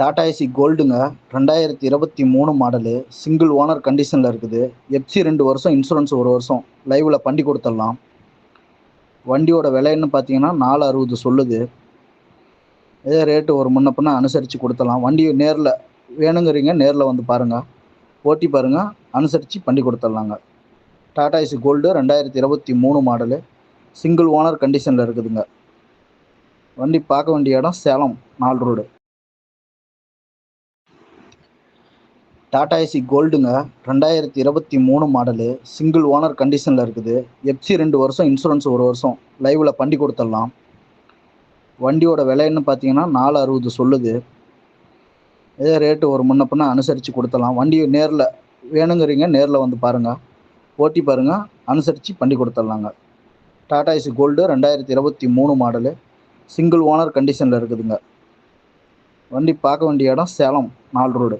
Tata AC கோல்டுங்க. ரெண்டாயிரத்தி இருபத்தி மூணு மாடலு. சிங்கிள் ஓனர் கண்டிஷனில் இருக்குது. எஃப்சி ரெண்டு வருஷம் இன்சூரன்ஸ் ஒரு வருஷம். லைவில் பண்ணி கொடுத்துடலாம். வண்டியோட விலைன்னு பார்த்தீங்கன்னா நாலு அறுபது சொல்லுது. இதே ரேட்டு ஒரு முன்ன பின்ன அனுசரித்து கொடுத்துடலாம். வண்டி நேரில் வேணுங்கிறீங்க நேரில் வந்து பாருங்கள் ஓட்டி பாருங்கள் அனுசரித்து பண்ணி கொடுத்துட்லாங்க. டாடா ஏசி கோல்டு ரெண்டாயிரத்தி இருபத்தி மூணு மாடலு. சிங்கிள் ஓனர் கண்டிஷனில் இருக்குதுங்க. வண்டி பார்க்க வேண்டிய இடம் சேலம் நாலு ரோடு. டாடா ஏசி கோல்டுங்க. ரெண்டாயிரத்தி இருபத்தி மூணு மாடலு. சிங்கிள் ஓனர் கண்டிஷனில் இருக்குது. எஃப்சி ரெண்டு வருஷம் இன்சூரன்ஸ் ஒரு வருஷம். லைவில் பண்ணி கொடுத்துடலாம். வண்டியோட விலைன்னு பார்த்தீங்கன்னா நாலு அறுபது சொல்லுது. இதே ரேட்டு ஒரு முன்ன பின்ன அனுசரித்து கொடுத்தலாம் வண்டி நேரில் வேணுங்கிறீங்க நேரில் வந்து பாருங்கள் ஓட்டி பாருங்கள் அனுசரித்து பண்ணி கொடுத்துட்லாங்க. டாடா ஏசி கோல்டு ரெண்டாயிரத்தி இருபத்தி மூணு மாடலு. சிங்கிள் ஓனர் கண்டிஷனில் இருக்குதுங்க. வண்டி பார்க்க வேண்டிய இடம் சேலம் நாலு ரோடு